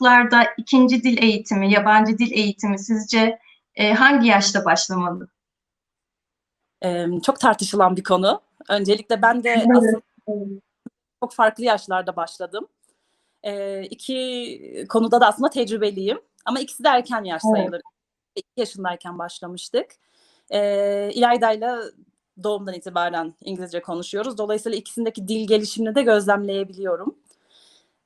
çocuklarda ikinci dil eğitimi, yabancı dil eğitimi sizce e, hangi yaşta başlamalı? Ee, çok tartışılan bir konu. Öncelikle ben de aslında çok farklı yaşlarda başladım. Ee, iki konuda da aslında tecrübeliyim. Ama ikisi de erken yaş Evet. sayılır. İki yaşındayken başlamıştık. Ee, İlayda'yla doğumdan itibaren İngilizce konuşuyoruz. Dolayısıyla ikisindeki dil gelişimini de gözlemleyebiliyorum.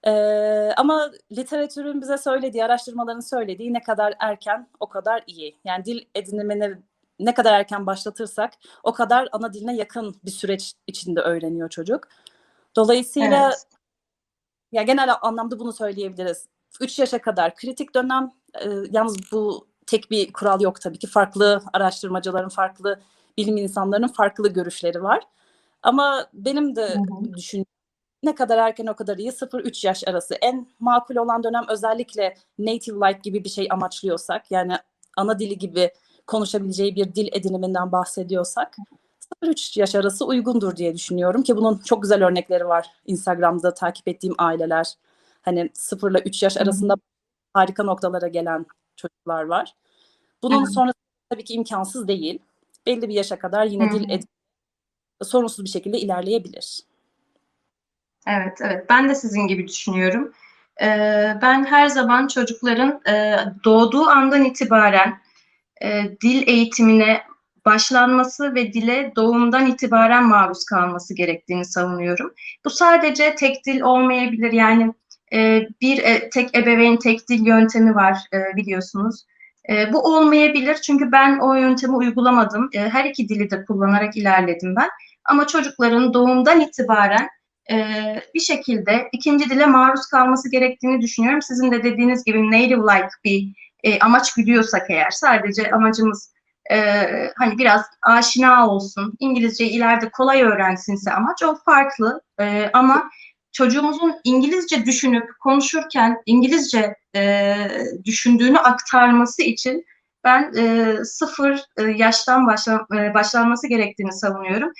Ee, ama literatürün bize söylediği, araştırmaların söylediği ne kadar erken o kadar iyi. Yani dil edinimini ne kadar erken başlatırsak o kadar ana diline yakın bir süreç içinde öğreniyor çocuk. Dolayısıyla Evet. ya genel anlamda bunu söyleyebiliriz. 3 yaşa kadar kritik dönem. e, yalnız bu tek bir kural yok tabii ki. Farklı araştırmacıların, farklı bilim insanlarının farklı görüşleri var. Ama benim de düşüncem ne kadar erken o kadar iyi. 0-3 yaş arası en makul olan dönem özellikle native like gibi bir şey amaçlıyorsak yani ana dili gibi konuşabileceği bir dil ediniminden bahsediyorsak 0-3 yaş arası uygundur diye düşünüyorum ki bunun çok güzel örnekleri var. Instagram'da takip ettiğim aileler hani 0 ile 3 yaş arasında harika noktalara gelen çocuklar var. Bunun sonrası tabii ki imkansız değil. Belli bir yaşa kadar yine dil edinimi sorunsuz bir şekilde ilerleyebilir. Evet, evet. Ben de sizin gibi düşünüyorum. Ee, ben her zaman çocukların e, doğduğu andan itibaren e, dil eğitimine başlanması ve dile doğumdan itibaren maruz kalması gerektiğini savunuyorum. Bu sadece tek dil olmayabilir. Yani e, bir e, tek ebeveyn tek dil yöntemi var e, biliyorsunuz. E, bu olmayabilir çünkü ben o yöntemi uygulamadım. E, her iki dili de kullanarak ilerledim ben. Ama çocukların doğumdan itibaren e, bir şekilde ikinci dile maruz kalması gerektiğini düşünüyorum. Sizin de dediğiniz gibi native-like bir e, amaç güdüyorsak eğer sadece amacımız e, hani biraz aşina olsun, İngilizceyi ileride kolay öğrensinse amaç o farklı E, ama çocuğumuzun İngilizce düşünüp konuşurken İngilizce e, düşündüğünü aktarması için ben e, sıfır e, yaştan başla, e, başlanması gerektiğini savunuyorum.